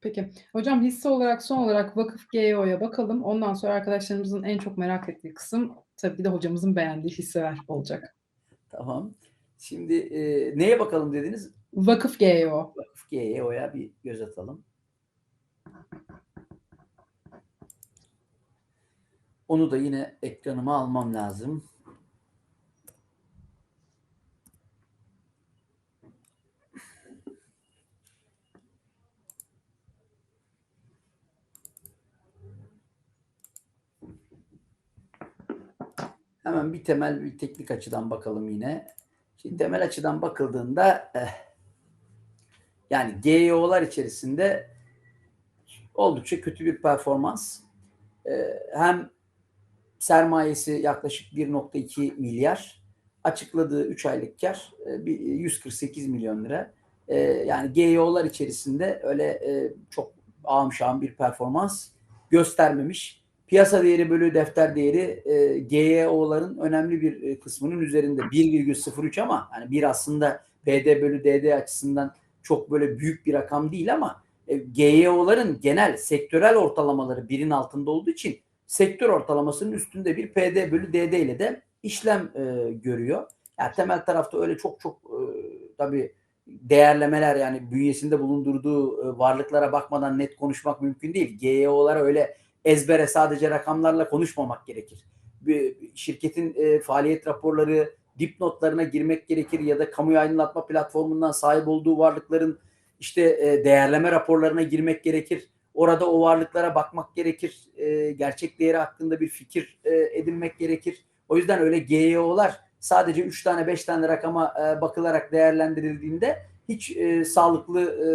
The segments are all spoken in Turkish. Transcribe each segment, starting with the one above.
Peki. Hocam hisse olarak son olarak Vakıf GEO'ya bakalım. Ondan sonra arkadaşlarımızın en çok merak ettiği kısım tabii ki de hocamızın beğendiği hisseler olacak. Tamam. Şimdi e, neye bakalım dediniz? Vakıf GEO. Vakıf GEO'ya bir göz atalım. Onu da yine ekranıma almam lazım. Hemen bir temel bir teknik açıdan bakalım yine. Şimdi temel açıdan bakıldığında eh, yani GEO'lar içerisinde oldukça kötü bir performans. Eh, hem sermayesi yaklaşık 1.2 milyar, açıkladığı 3 aylık kar eh, bir 148 milyon lira. Eh, yani GEO'lar içerisinde öyle eh, çok ağım şahım bir performans göstermemiş. Piyasa değeri bölü defter değeri e, GEO'ların önemli bir e, kısmının üzerinde 1,03 ama hani bir aslında PD bölü DD açısından çok böyle büyük bir rakam değil ama e, GEO'ların genel sektörel ortalamaları birin altında olduğu için sektör ortalamasının üstünde bir PD bölü DD ile de işlem e, görüyor. Yani temel tarafta öyle çok çok e, tabii değerlemeler yani bünyesinde bulundurduğu e, varlıklara bakmadan net konuşmak mümkün değil. GEO'lara öyle ezbere sadece rakamlarla konuşmamak gerekir. Bir şirketin e, faaliyet raporları, dipnotlarına girmek gerekir ya da kamuya aydınlatma platformundan sahip olduğu varlıkların işte e, değerleme raporlarına girmek gerekir. Orada o varlıklara bakmak gerekir. E, gerçek değeri hakkında bir fikir e, edinmek gerekir. O yüzden öyle GEO'lar sadece 3 tane 5 tane rakama e, bakılarak değerlendirildiğinde hiç e, sağlıklı e,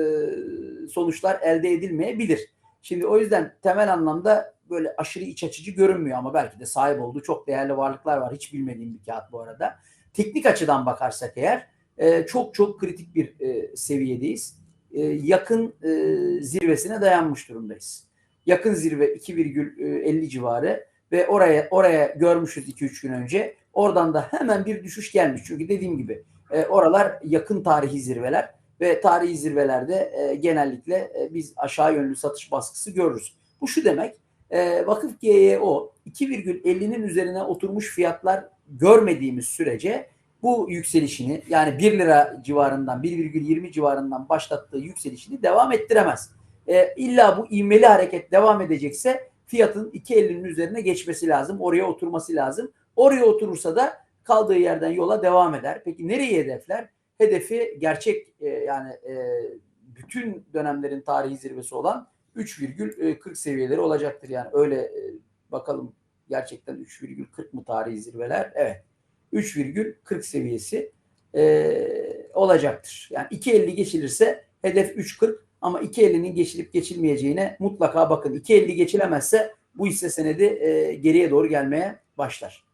sonuçlar elde edilmeyebilir. Şimdi o yüzden temel anlamda böyle aşırı iç açıcı görünmüyor ama belki de sahip olduğu çok değerli varlıklar var. Hiç bilmediğim bir kağıt bu arada. Teknik açıdan bakarsak eğer e, çok çok kritik bir e, seviyedeyiz. E, yakın zirvesine dayanmış durumdayız. Yakın zirve 2,50 civarı ve oraya oraya görmüşüz 2-3 gün önce. Oradan da hemen bir düşüş gelmiş. Çünkü dediğim gibi oralar yakın tarihi zirveler ve tarihi zirvelerde e, genellikle e, biz aşağı yönlü satış baskısı görürüz. Bu şu demek e, vakıf GEO 2,50'nin üzerine oturmuş fiyatlar görmediğimiz sürece bu yükselişini yani 1 lira civarından 1,20 civarından başlattığı yükselişini devam ettiremez. E, illa bu ivmeli hareket devam edecekse fiyatın 2.50'nin üzerine geçmesi lazım. Oraya oturması lazım. Oraya oturursa da kaldığı yerden yola devam eder. Peki nereye hedefler? Hedefi gerçek e, yani e, bütün dönemlerin tarihi zirvesi olan 3,40 seviyeleri olacaktır. Yani öyle e, bakalım gerçekten 3,40 mı tarihi zirveler? Evet. 3,40 seviyesi e, olacaktır. Yani 2.50 geçilirse hedef 3.40 ama 2.50'nin geçilip geçilmeyeceğine mutlaka bakın. 2.50 geçilemezse bu hisse senedi e, geriye doğru gelmeye başlar.